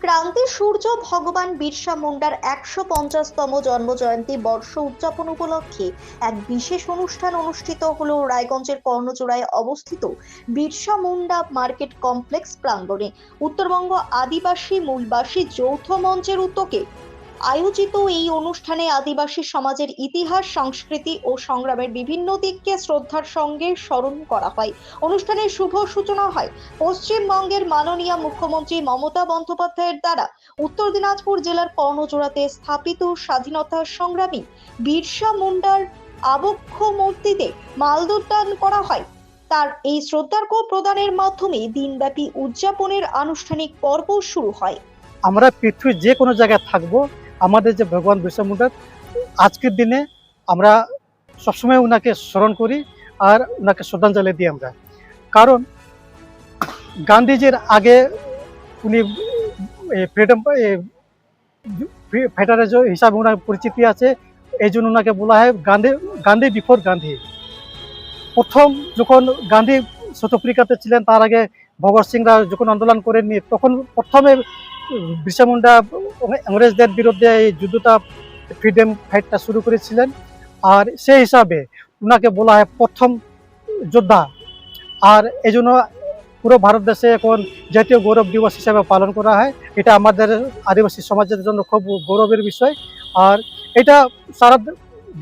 ক্রান্তি সূর্য ভগবান বিরসা মুন্ডার একশো পঞ্চাশতম জন্মজয়ন্তী বর্ষ উদযাপন উপলক্ষে এক বিশেষ অনুষ্ঠান অনুষ্ঠিত হল রায়গঞ্জের কর্ণচূড়ায় অবস্থিত বিরসা মুন্ডা মার্কেট কমপ্লেক্স প্রাঙ্গণে। উত্তরবঙ্গ আদিবাসী মূলবাসী যৌথ মঞ্চের উদ্যোগে আয়োজিত এই অনুষ্ঠানে আদিবাসী সমাজের ইতিহাস, সংস্কৃতি ও সংগ্রামের বিভিন্ন দিককে শ্রদ্ধার সঙ্গে স্মরণ করা হয়। অনুষ্ঠানের শুভ সূচনা হয় পশ্চিমবঙ্গের মাননীয় মুখ্যমন্ত্রী মমতা বন্দ্যোপাধ্যায়ের দ্বারা। উত্তর দিনাজপুর জেলার কর্ণজোড়াতে স্থাপিত স্বাধীনতা সংগ্রামী বিরসা মুন্ডার আবক্ষ মূর্তিতে মালদোদ্দান করা হয়। তার এই শ্রদ্ধার্ঘ্য প্রদানের মাধ্যমে দিনব্যাপী উদযাপনের আনুষ্ঠানিক পর্ব শুরু হয়। আমরা পৃথিবীর যে কোনো জায়গায় থাকব আমাদের যে ভগবান বিরসা মুন্ডা, আজকের দিনে আমরা সবসময় ওনাকে স্মরণ করি আর ওনাকে শ্রদ্ধাঞ্জলি দিই আমরা। কারণ গান্ধীজির আগে উনি ফ্রিডম ফেডারেজ হিসাবে ওনার পরিচিতি আছে, এই জন্য ওনাকে বলা হয় গান্ধী গান্ধী বিফোর গান্ধী। প্রথম যখন গান্ধী সাউথ আফ্রিকাতে ছিলেন, তার আগে ভগৎ সিংরা যখন আন্দোলন করেননি, তখন প্রথমে বিরসা মুন্ডা ইংরেজদের বিরুদ্ধে এই যুদ্ধটা ফ্রিডম ফাইটটা শুরু করেছিলেন। আর সেই হিসাবে ওনাকে বলা হয় প্রথম যোদ্ধা। আর এই জন্য পুরো ভারত দেশে এখন জাতীয় গৌরব দিবস হিসাবে পালন করা হয়। এটা আমাদের আদিবাসী সমাজের জন্য খুব গৌরবের বিষয়। আর এটা সারা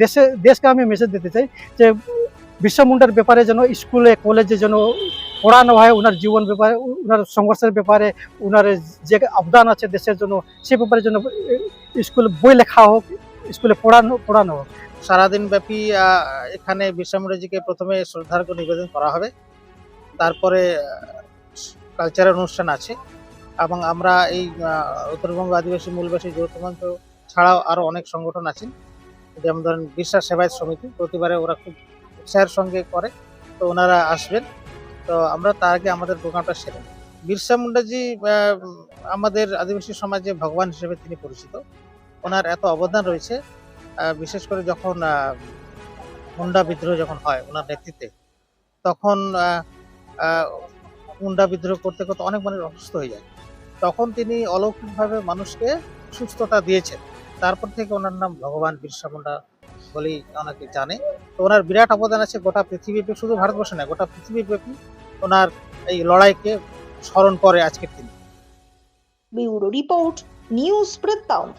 দেশে, দেশকে আমি মেসেজ দিতে চাই যে বিশ্ব মুন্ডার ব্যাপারে যেন স্কুলে কলেজে যেন পড়ানো হয় ওনার জীবন ব্যাপারে ওনার সংঘর্ষের ব্যাপারে ওনার যে অবদান আছে দেশের জন্য, সে ব্যাপারে জন্য স্কুল বই লেখা হোক, স্কুলে পড়ানো পড়ানো হোক। সারাদিন ব্যাপী এখানে বিরসা প্রথমে শ্রদ্ধার্ঘ্য নিবেদন করা হবে। তারপরে, কালচারাল অনুষ্ঠান আছে। এবং আমরা এই উত্তরবঙ্গ আদিবাসী মূলবাসী যৌথ মঞ্চ ছাড়াও আরও অনেক সংগঠন আছেন। যেমন ধরেন বিশ্বাস সেবায়ত সমিতি, প্রতিবারে ওরা খুব উৎসাহের সঙ্গে করে। তো ওনারা আসবেন। তো আমরা তার আগে আমাদের প্রোগ্রামটা সেরে। বিরসা মুন্ডাজি আমাদের আদিবাসী সমাজে ভগবান হিসেবে তিনি পরিচিত। ওনার এত অবদান রয়েছে বিশেষ করে যখন মুন্ডা বিদ্রোহ যখন হয় ওনার নেতৃত্বে, তখন মুন্ডা বিদ্রোহ করতে করতে অনেক মানুষ অসুস্থ হয়ে যায়। তখন তিনি অলৌকিকভাবে মানুষকে সুস্থতা দিয়েছেন। তারপর থেকে ওনার নাম ভগবান বিরসা মুন্ডা বলেই অনেকে জানে। তো ওনার বিরাট অবদান আছে গোটা পৃথিবীব্যাপী, শুধু ভারতবর্ষে নয়, গোটা পৃথিবীব্যাপী। ওনার এই লড়াইকে স্মরণ করে আজকের দিন। ব্যুরো রিপোর্ট নিউজ বৃত্তান্ত।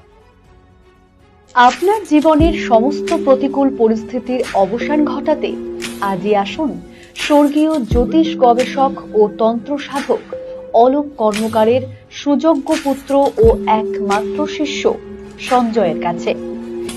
আপনার জীবনের সমস্ত প্রতিকূল পরিস্থিতির অবসান ঘটাতে আজই আসুন স্বর্গীয় জ্যোতিষ গবেষক ও তন্ত্র সাধক অলোক কর্মকারের সুযোগ্য পুত্র ও একমাত্র শিষ্য সঞ্জয়ের কাছে।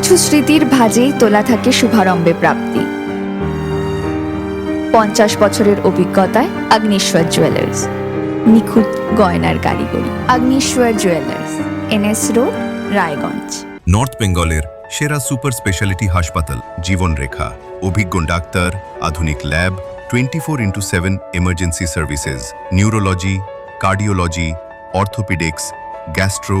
কিছু স্মৃতির ভাজেই তোলা থাকে শুভারম্ভে প্রাপ্তি। পঞ্চাশ বছরের অভিজ্ঞতায় আগ্নেশ্বর জুয়েলার্স, নিখুঁত গয়নার কারিগরি, Agneshwar jewellers, NS road, Raiganj. North বেঙ্গলের সেরা সুপার স্পেশালিটি হাসপাতাল, জীবনরেখা, অভিজ্ঞ ডাক্তার, আধুনিক lab twenty four into seven emergency services, neurology, cardiology, orthopaedics, gastro